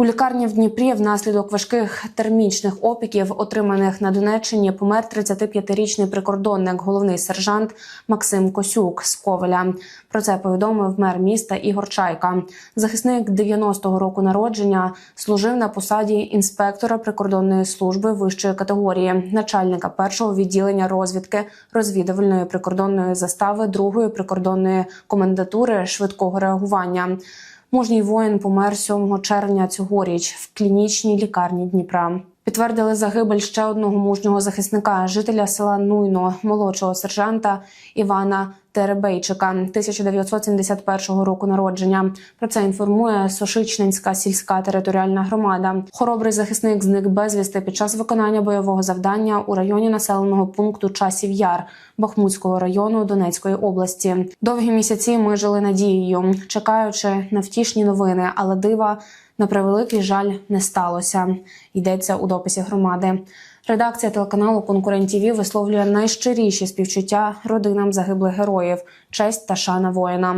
У лікарні в Дніпрі внаслідок важких термічних опіків, отриманих на Донеччині, помер 35-річний прикордонник, головний сержант Максим Косюк з Ковеля. Про це повідомив мер міста Ігор Чайка. Захисник 90-го року народження служив на посаді інспектора прикордонної служби вищої категорії, начальника першого відділення розвідки розвідувальної прикордонної застави другої прикордонної комендатури швидкого реагування. Мужній воїн помер 7 червня цьогоріч в клінічній лікарні Дніпра. Підтвердили загибель ще одного мужнього захисника, жителя села Нуйно, молодшого сержанта Івана Теребейчика, 1971 року народження. Про це інформує Сошичненська сільська територіальна громада. Хоробрий захисник зник безвісти під час виконання бойового завдання у районі населеного пункту Часів Яр Бахмутського району Донецької області. Довгі місяці ми жили надією, чекаючи на втішні новини, але дива на превеликий жаль не сталося. Йдеться у дописі громади. Редакція телеканалу Конкурент ТІВІ висловлює найщиріші співчуття родинам загиблих героїв, честь та шана воїнам.